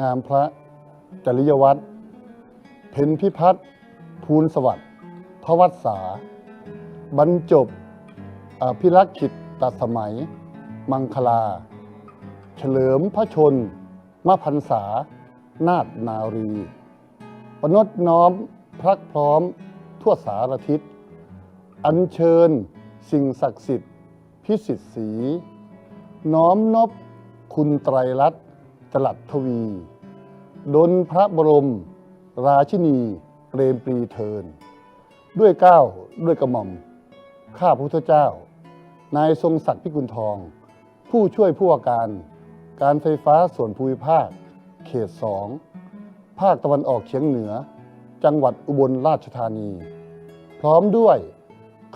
งามพระจริยวัตรเพนพิพัฒน์ภูลสวัสดิ์ทวัฒษาบรรจบอภิรักษ์ขิตตัดสมัย มังคลา เฉลิมพระชนมพันษา นาฏนารี ปนดน้อมพรักพร้อมทั่วสารทิศ อัญเชิญสิ่งศักดิ์สิทธิ์พิสิทธิ์สี น้อมนบคุณไตรลัตน์ จลัดทวีดลพระบรม ราชินีเปรมปรีเทิน ด้วยเก้าวด้วยกระหม่อม ข้าพระพุทธเจ้า นายทรงศักดิ์พิกุลทอง ผู้ช่วยผู้ว่าการ การไฟฟ้าส่วนภูมิภาค เขตสอง ภาคตะวันออกเฉียงเหนือ จังหวัดอุบลราชธานี พร้อมด้วย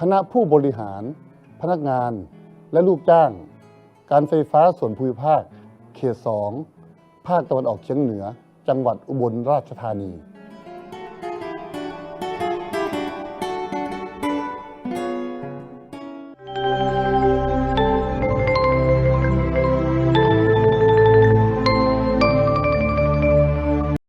คณะผู้บริหาร พนักงานและลูกจ้าง การไฟฟ้าส่วนภูมิภาค เขตสอง ภาคตะวันออกเฉียงเหนือ จังหวัดอุบลราชธานี